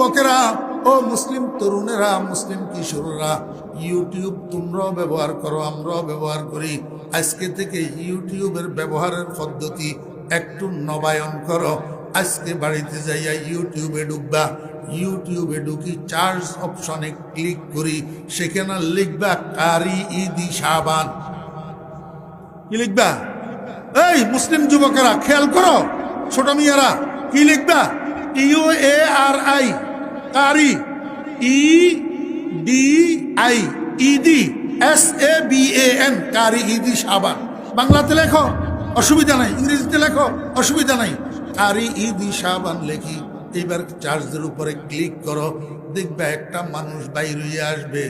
যুবকেরা, ও মুসলিম তরুণেরা, মুসলিম কিশোররা, ইউটিউব তোমরাও ব্যবহার করো, আমরাও ব্যবহার করি। আজকে থেকে ইউটিউবের ব্যবহারের পদ্ধতি একটু নবায়ন করো। আজকে বাড়িতে যাইয়া ইউটিউবে ঢুকবা, ইউটিউবে ঢুকি চার্জ অপশনে ক্লিক করি, সেখানে লিখবা কারি ইদি সাবান কি লিখবা? এই মুসলিম যুবকেরা, খেয়াল করো, ছোট মিয়ারা, কি লিখবা? U A R I. Curry E D I ED S A B A N কারি ইদি সাবান বাংলাতে লেখো, অসুবিধা নাই। ইংরেজিতে লেখো, অসুবিধা নাই। কারি ইদি সাবান লেখি। এবার চার্জের উপরে ক্লিক করো। দেখবে একটা মানুষ বাইরে আসবে।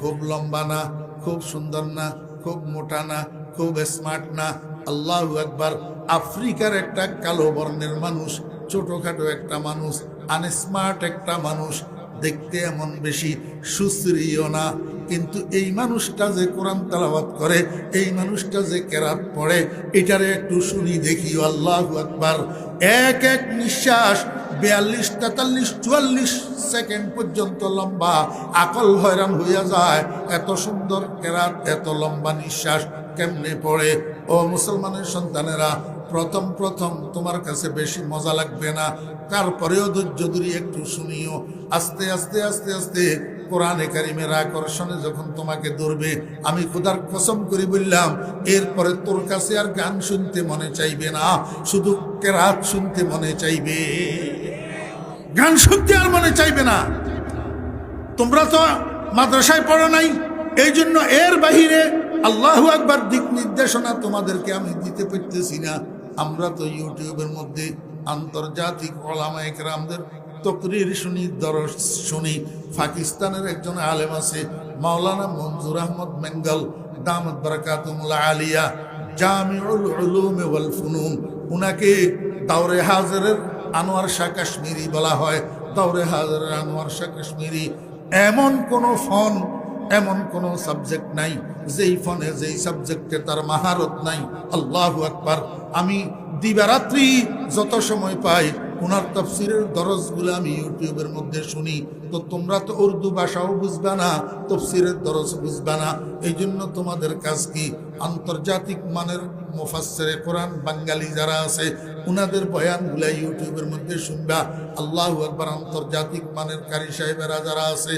খুব লম্বা না, খুব সুন্দর না, খুব মোটা না, খুব স্মার্ট না। আল্লাহ একবার আফ্রিকার একটা কালো বর্ণের মানুষ, ছোটখাটো একটা মানুষ। আনস্মার্ট একটা মানুষ দেখতে এমন বেশি সুশ্রীয় না। কিন্তু এই মানুষটা যে কোরআন তালাবাদ করে, এই মানুষটা যে কেরাত পড়ে, এটারে একটু শুনি দেখি। আল্লাহ একবার এক এক নিঃশ্বাস বিয়াল্লিশ, তেতাল্লিশ, চুয়াল্লিশ সেকেন্ড পর্যন্ত লম্বা। আকল হয়রান হইয়া যায়। এত সুন্দর কেরাত, এত লম্বা নিঃশ্বাস কেমনে পড়ে? ও মুসলমানের সন্তানেরা প্রথম প্রথম তোমার কাছে বেশি মজা লাগবে না। তারপরেও ধৈর্য ধরি একটু শুনিও। আস্তে আস্তে আস্তে আস্তে কোরআনে কারিমের আকর্ষণে যখন তোমাকে ধরবে, আমি খুদার কসম করে বললাম, এরপরে তোর কাছে আর গান শুনতে মনে চাইবে না, শুধু কেরাত শুনতে মনে চাইবে। গান শুনতে আর মনে চাইবে না। তোমরা তো মাদ্রাসায় পড়ো নাই এই জন্য এর বাহিরে আল্লাহ একবার দিক নির্দেশনা তোমাদেরকে আমি দিতে পারতেছি না। আমরা তো ইউটিউবের মধ্যে আন্তর্জাতিক ওলামা একরামদের তকরির শুনি দরস শুনি। পাকিস্তানের একজন আলেম আছে, মাওলানা মঞ্জুর আহমদ মেঙ্গল দামদ বরকাতুমুল্লাহ আলিয়া, জামিউল উলুম ওয়াল ফুনুন। উনাকে দাওরে হাজারের আনোয়ার শাহ কাশ্মীরি বলা হয়। দাওরে হাজারের আনোয়ার শাহ কাশ্মীরি এমন কোনো ফোন এমন কোন সাবজেক্ট নাই, যেই ফোনে যেই সাবজেক্টে তার মাহারত নাই। আল্লাহ আকবার। আমি দিবারাত্রি যত সময় পাই ওনার তফসিরের দরজগুলো আমি ইউটিউবের মধ্যে শুনি। তো তোমরা তো উর্দু ভাষাও বুঝবা না, তফসিরের দরজ বুঝবা না। এই জন্য তোমাদের কাজ কি? আন্তর্জাতিক মানের মুফাসসিরে কোরআন, বাঙালি যারা আছে, উনাদের বয়ানগুলা ইউটিউবের মধ্যে শুনবা। আল্লাহ একবার আন্তর্জাতিক মানের কারি সাহেবেরা যারা আছে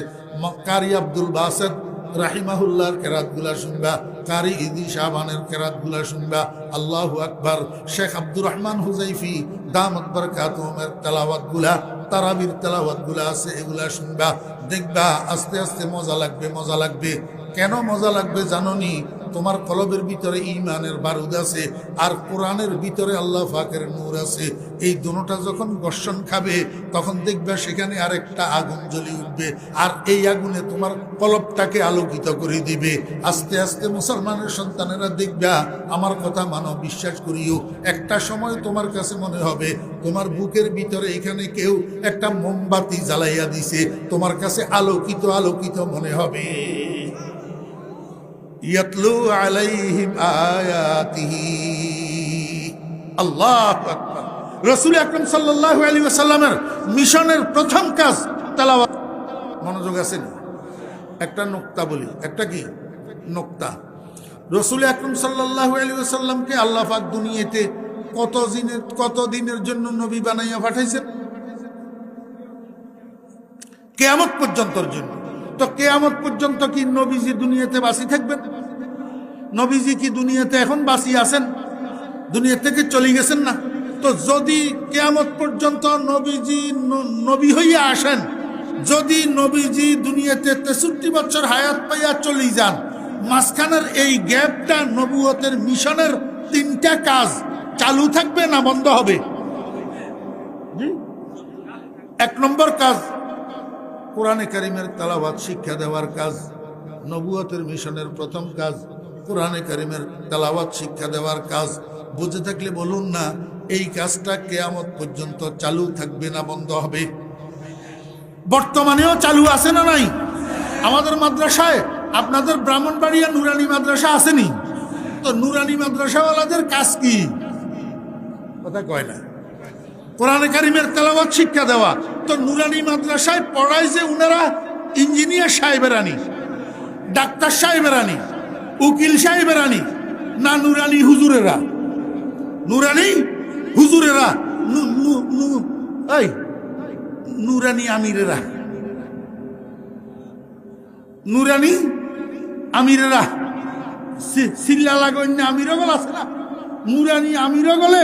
কারি আব্দুল বাসেদ রাহিমাহুল্লাহর কেরাতগুলা শুনবা, কারি ইদি শাহবানের কেরাতগুলা শুনবা, আল্লাহ আকবর, শেখ আব্দুর রহমান হুজাইফি দাম আকবর কাতমের তেলাওয়াতগুলা, তারাবির তেলাওয়াতগুলা আছে, এগুলা শুনবা, দেখবা, আস্তে আস্তে মজা লাগবে মজা লাগবে। কেন মজা লাগবে জাননি? তোমার কলবের ভিতরে ইমানের বারুদ আছে আর কোরআনের ভিতরে আল্লাহ ফাকের নূর আছে। এই দুটা যখন ঘর্ষণ খাবে, তখন দেখবে সেখানে আরেকটা আগুন জ্বলে উঠবে। আর এই আগুনে তোমার কলবটাকে আলোকিত করে দিবে। আস্তে আস্তে মুসলমানের সন্তানেরা দেখবা, আমার কথা মানো, বিশ্বাস করিও। একটা সময় তোমার কাছে মনে হবে, তোমার বুকের ভিতরে এখানে কেউ একটা মোমবাতি জ্বালাইয়া দিছে। তোমার কাছে আলোকিত আলোকিত মনে হবে। মিশনের প্রথম কাজ মনোযোগ একটা নোক্তা বলি। একটা কি? নোক্তা। রসুল আকরম সাল্লাল্লাহু আলাইহি ওয়াসাল্লামকে আল্লাহ পাক দুনিয়াতে কত দিনের কত দিনের জন্য নবী বানাইয়া পাঠাইছেন? কেয়ামত পর্যন্তর জন্য। তো কেয়ামত পর্যন্ত কি নবীজি দুনিয়াতে বাসি থাকবেন? নবীজি কি দুনিয়াতে এখন বাসি আছেন? দুনিয়া থেকে চলে গেছেন না? তো যদি কেয়ামত পর্যন্ত নবীজি নবী হইয়া আসেন, যদি নবীজি দুনিয়াতে তেষট্টি বছর হায়াত পাইয়া চলে যান, মাঝখানের এই গ্যাপটা নবুয়তের মিশনের তিনটা কাজ চালু থাকবে না বন্ধ হবে? এক নম্বর কাজ কোরআনে কারিমের তালাবাদ শিক্ষা দেওয়ার কাজ, নবুয়তের মিশনের প্রথম কাজ, কোরআনে কারিমের তালাবাদ শিক্ষা দেওয়ার কাজ। বুঝে থাকলে বলুন না, এই কাজটা কেয়ামত পর্যন্ত চালু থাকবে না, বন্ধ হবে। বর্তমানেও চালু আছে না নাই? আমাদের মাদ্রাসায়, আপনাদের ব্রাহ্মণবাড়িয়া নুরানি মাদ্রাসা আসেনি? তো নুরানি মাদ্রাসাওয়ালাদের কাজ কি? কথা কয় না। কোরআনে কারিমের তেলাওয়াত শিক্ষা দেওয়া। তো নুরানি মাদ্রাসায় পড়ায় যে উনারা ইঞ্জিনিয়ার সাহেবেরানি ডাক্তার সাহেবেরানি উকিল সাহেবেরানি না নুরানি হুজুরেরা। নুরানি হুজুরেরা এই, নুরানি আমিরেরা। নুরানি আমিরেরা। সিল্লা লাগন্য আমিরগল আছে না? নুরানি আমিরগলে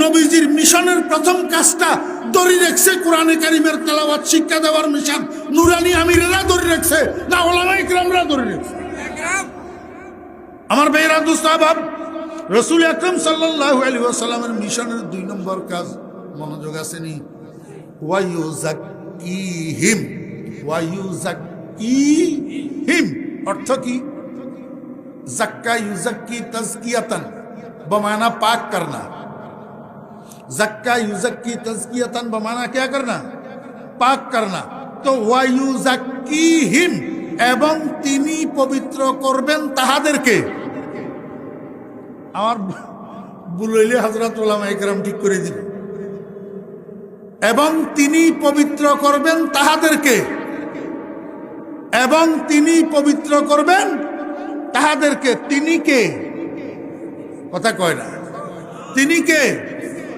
নবীজির মিশনের প্রথম কাজটা দড়ি রেখছে কোরআনে কারিমের তেলাবাদ শিক্ষা দেওয়ার মিশন। নুরানি আমিরেরা দড়ি রেখছে, না, ওলামা ইকরামরা দড়ি রেখছে। আমার বেহরা দুস্তাহাব রসুল আকরম সাল্লাহ আলী আসাল্লামের মিশনের দুই নম্বর কাজ মনোযোগ আসেনি। ওয়াইউ হিম ওয়াইউ হিম অর্থ কি? জাক্কা ইউজাক্কি তাজকিয়াতান, বমানা পাক করনা। जक्का युजक्की तजकियतन बमाना क्या करना পাক করনা তো ওয়ায়ুজাক্কি হিম এবং তিনি পবিত্র করবেন তাহাদেরকে আমার বুলইলে হজরত ওলামা একরাম ঠিক করে দিবে এবং তিনি পবিত্র করবেন তাহাদেরকে এবং তিনি পবিত্র করবেন তাহাদেরকে তিনি কে কথা কয় না তিনি কে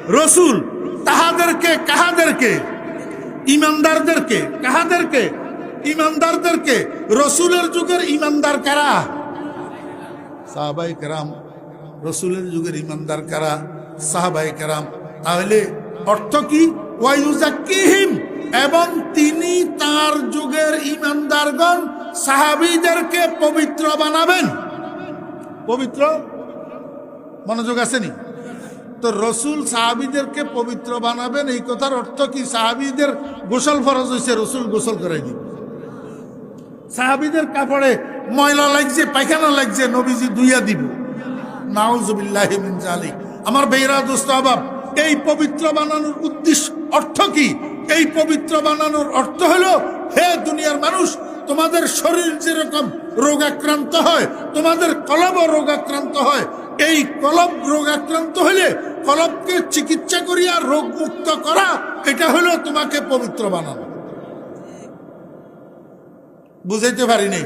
রসুল তাহাদেরকে, কাহাদেরকে? ইমানদারদেরকে কাহাদেরকে? ইমানদারদেরকে? রসুলের যুগের ইমানদার কারা? সাহাবাই কারাম, রসুলের যুগের ইমানদার কারা? সাহাবাই কারাম, তাহলে অর্থ কি? ওয়াইউজাক্কিহিম এবং তিনি তার যুগের ইমানদারগণ সাহাবিদেরকে পবিত্র বানাবেন। পবিত্র? মনোযোগ আসেনি? তো রসুল সাহাবিদেরকে পবিত্র বানাবেন, এই কথার অর্থ কি? সাহাবিদের গোসল ফরজ হয়েছে রসুল গোসল করাই দিবে। সাহাবিদের কাপড়ে ময়লা লাগছে, পায়খানা লাগছে, নবীজি দুইয়া দিব। আমার বেইরা দোস্ত এই পবিত্র বানানোর উদ্দেশ্য অর্থ কি? এই পবিত্র বানানোর অর্থ হলো, হে দুনিয়ার মানুষ, তোমাদের শরীর যেরকম রোগাক্রান্ত হয়, তোমাদের কলব রোগাক্রান্ত হয় এই কলব রোগ আক্রান্ত হলে কলবকে চিকিৎসা করিয়া রোগ মুক্ত করা, এটা হলো তোমাকে পবিত্র বানানো। বুঝাইতে পারি নাই?